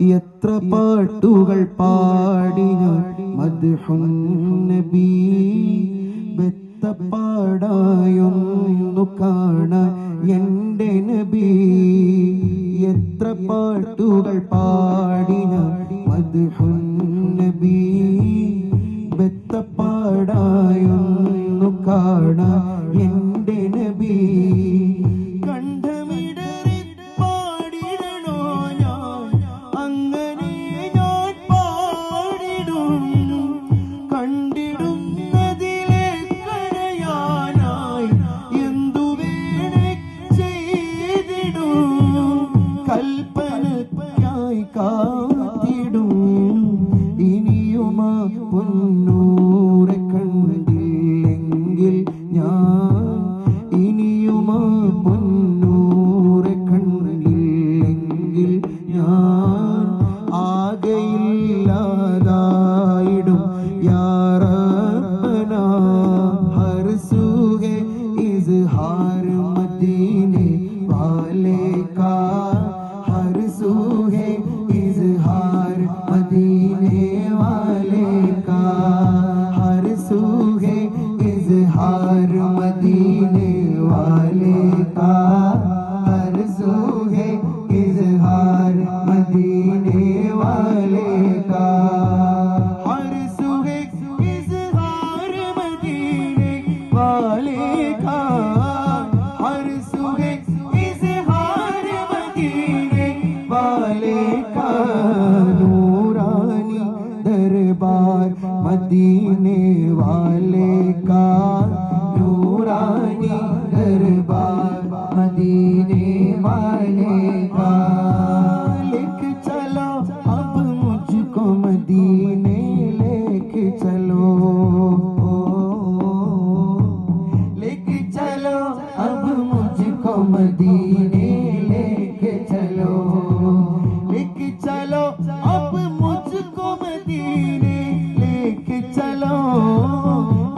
എത്ര പാട്ടുകൾ പാടിയ? നബി ബെത്തപ്പാടായൊന്നു കാണ. എന്റെ നബി എത്ര പാട്ടുകൾ പാടിയ മദ്ഹുൻ பொன்னோ इजहार मदीने वाले का हर सूहे इजहार मदीने वाले का। हर सूहे इजहार मदीने वाले का। हर सूहे इजहार मदीने वाले का। नूरानी दरबार मदीने मदीने लेके चलो। लेके चलो। अब मुझको मदीने लेके चलो।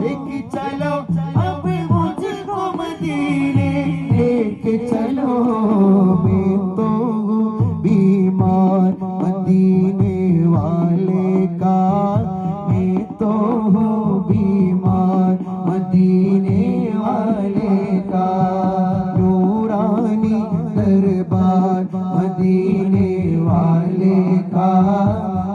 लेके चलो। अब मुझको मदीने लेके चलो। मैं तो बीमार मदीने वाले का मैं तो बीमार मदीने वाले का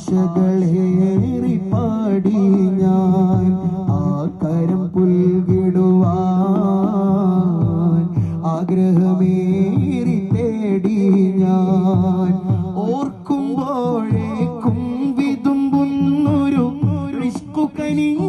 ആശകളേറി പാടി ഞാൻ ആ കരം പുൽകിടുവാൻ. ആഗ്രഹമേറി തേടി ഞാൻ ഓർക്കുമ്പോഴേക്കും വിതുമ്പുന്നൊരു റിഷ്കു കനിഞ്ഞ